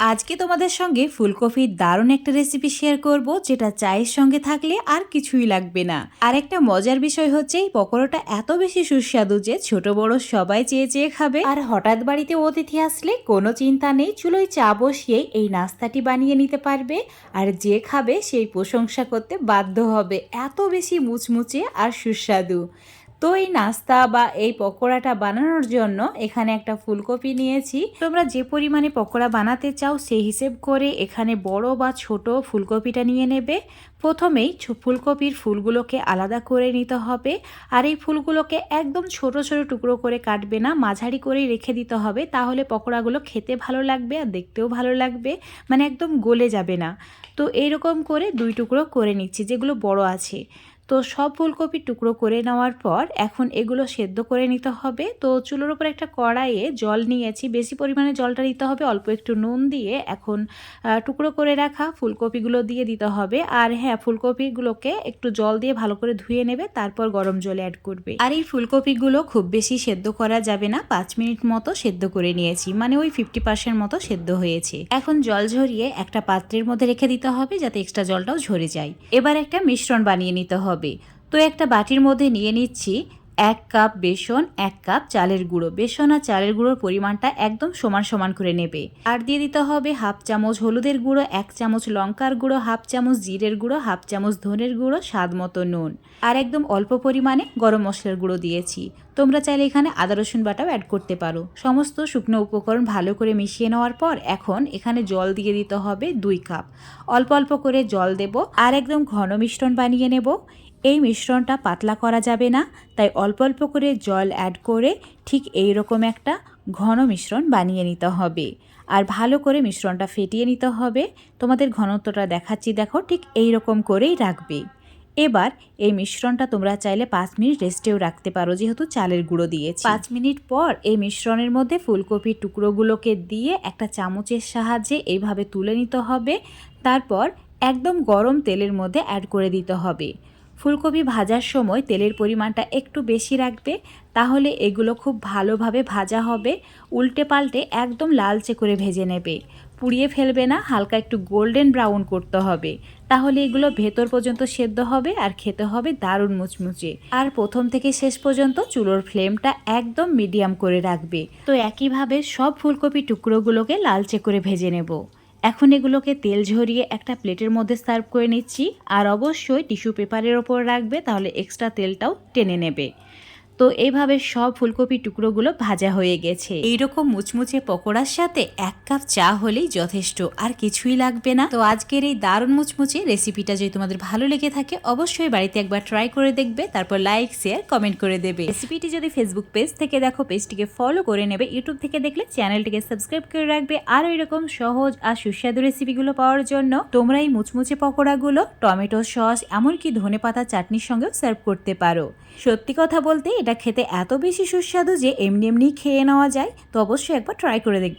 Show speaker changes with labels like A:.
A: আজকে তোমাদের সঙ্গে ফুলকপির দারুণ একটা রেসিপি শেয়ার করব, যেটা চায়ের সঙ্গে থাকলে আর কিছুই লাগবে না। আর একটা মজার বিষয় হচ্ছে, এই পকোড়াটা এত বেশি সুস্বাদু যে ছোট বড় সবাই চেয়ে চেয়ে খাবে। আর হঠাৎ বাড়িতে অতিথি আসলে কোনো চিন্তা নেই, চুলোয় চা বসিয়ে এই নাস্তাটি বানিয়ে নিতে পারবে। আর যে খাবে সেই প্রশংসা করতে বাধ্য হবে। এত বেশি মুচমুচে আর সুস্বাদু। তো এই নাস্তা বা এই পকোড়াটা বানানোর জন্য এখানে একটা ফুলকপি নিয়েছি। তোমরা যে পরিমাণে পকোড়া বানাতে চাও সেই হিসেব করে এখানে বড় বা ছোট ফুলকপিটা নিয়ে নেবে। প্রথমেই ফুলকপির ফুলগুলোকে আলাদা করে নিতে হবে। আর এই ফুলগুলোকে একদম ছোট ছোট টুকরো করে কাটবে না, মাঝারি করেই রেখে দিতে হবে। তাহলে পকোড়াগুলো খেতে ভালো লাগবে আর দেখতেও ভালো লাগবে। মানে একদম গলে যাবে না। তো এইরকম করে দুই টুকরো করে নিচ্ছি, যেগুলো বড় আছে। তো সব ফুলকপি টুকরো করে নেওয়ার পর এখন এগুলো সেদ্ধ করে নিতে হবে। তো চুলোর উপর একটা কড়াইয়ে জল নিয়েছি। বেশি পরিমাণে জলটা দিতে হবে, অল্প একটু নুন দিয়ে এখন টুকরো করে রাখা ফুলকপিগুলো দিয়ে দিতে হবে। আর হ্যাঁ ফুলকপিগুলোকে একটু জল দিয়ে ভালো করে ধুয়ে নেবে, তারপর গরম জলে অ্যাড করবে। আর এই ফুলকপিগুলো খুব বেশি সেদ্ধ করা যাবে না, পাঁচ মিনিট মতো সেদ্ধ করে নিয়েছি। মানে ওই ফিফটি পার্সেন্ট মতো সেদ্ধ হয়েছে। এখন জল ঝরিয়ে একটা পাত্রের মধ্যে রেখে দিতে হবে, যাতে এক্সট্রা জলটাও ঝরে যায়। এবার একটা মিশ্রণ বানিয়ে নিতে হবে। তো একটা বাটির মধ্যে নিয়ে নিচ্ছি এক কাপ বেসন, এক কাপ চালের গুঁড়ো। বেসন আর চালের গুঁড়োর পরিমাণটা একদম সমান সমান করে নেবে। আর দিয়ে দিতে হবে হাফ চামচ হলুদের গুঁড়ো, এক চামচ লঙ্কার গুঁড়ো, হাফ চামচ জিরের গুঁড়ো, হাফ চামচ ধনের গুঁড়ো, স্বাদ মতো নুন। আর একদম অল্প পরিমাণে গরম মশলার গুঁড়ো দিয়েছি। তোমরা চাইলে এখানে আদা, রসুন বাটাও অ্যাড করতে পারো। সমস্ত শুকনো উপকরণ ভালো করে মিশিয়ে নেওয়ার পর এখন এখানে জল দিয়ে দিতে হবে দুই কাপ। অল্প অল্প করে জল দেব আর একদম ঘন মিশ্রণ বানিয়ে নেব। এই মিশ্রণটা পাতলা করা যাবে না, তাই অল্প অল্প করে জল অ্যাড করে ঠিক এই রকম একটা ঘন মিশ্রণ বানিয়ে নিতে হবে। আর ভালো করে মিশ্রণটা ফেটিয়ে নিতে হবে। তোমাদের ঘনত্বটা দেখাচ্ছি, দেখো, ঠিক এই রকম করেই রাখবে। এবার এই মিশ্রণটা তোমরা চাইলে পাঁচ মিনিট রেস্টেও রাখতে পারো, যেহেতু চালের গুঁড়ো দিয়েছি। পাঁচ মিনিট পর এই মিশ্রণের মধ্যে ফুলকপির টুকরোগুলোকে দিয়ে একটা চামচের সাহায্যে এইভাবে তুলে নিতে হবে। তারপর একদম গরম তেলের মধ্যে অ্যাড করে দিতে হবে। ফুলকপি ভাজার সময় তেলের পরিমাণটা একটু বেশি রাখবে, তাহলে এগুলো খুব ভালোভাবে ভাজা হবে। উল্টে পাল্টে একদম লালচে করে ভেজে নেবে। পুড়িয়ে ফেলবে না, হালকা একটু গোল্ডেন ব্রাউন করতে হবে। তাহলে এগুলো ভেতর পর্যন্ত সেদ্ধ হবে আর খেতে হবে দারুণ মুচমুচে। আর প্রথম থেকে শেষ পর্যন্ত চুলোর ফ্লেমটা একদম মিডিয়াম করে রাখবে। তো একইভাবে সব ফুলকপি টুকরোগুলোকে লালচে করে ভেজে নেব। এখন এগুলোকে তেল ঝরিয়ে একটা প্লেটের মধ্যে সার্ভ করে নিচ্ছি, আর অবশ্যই টিস্যু পেপারের ওপর রাখবে, তাহলে এক্সট্রা তেলটাও টেনে নেবে। তো এইভাবে সব ফুলকপি টুকরোগুলো ভাজা হয়ে গেছে। এইরকম মুচমুচে পকোড়ার সাথে এক কাপ চা হলেই যথেষ্ট, আর কিছুই লাগবে না। তো আজকের এই দারুণ মুচমুচে রেসিপিটা যদি তোমাদের ভালো লেগে থাকে, অবশ্যই বাড়িতে একবার ট্রাই করে দেখবে, তারপর লাইক, শেয়ার, কমেন্ট করে দেবে। রেসিপিটি যদি ফেসবুক পেজ থেকে দেখো পেজটিকে ফলো করে নেবে। ইউটিউব থেকে দেখলে চ্যানেলটিকে সাবস্ক্রাইব করে রাখবে। আর এরকম সহজ আর সুস্বাদু রেসিপিগুলো পাওয়ার জন্য তোমরা এই মুচমুচে পকোড়াগুলো, টমেটো সস, এমনকি ধনেপাতা চাটনির সঙ্গেও সার্ভ করতে পারো। সত্যি কথা বলতে এটা খেতে এত বেশি সুস্বাদু যে এমনি এমনি খেয়ে নেওয়া যায়, তো অবশ্যই একবার ট্রাই করে দেখবে।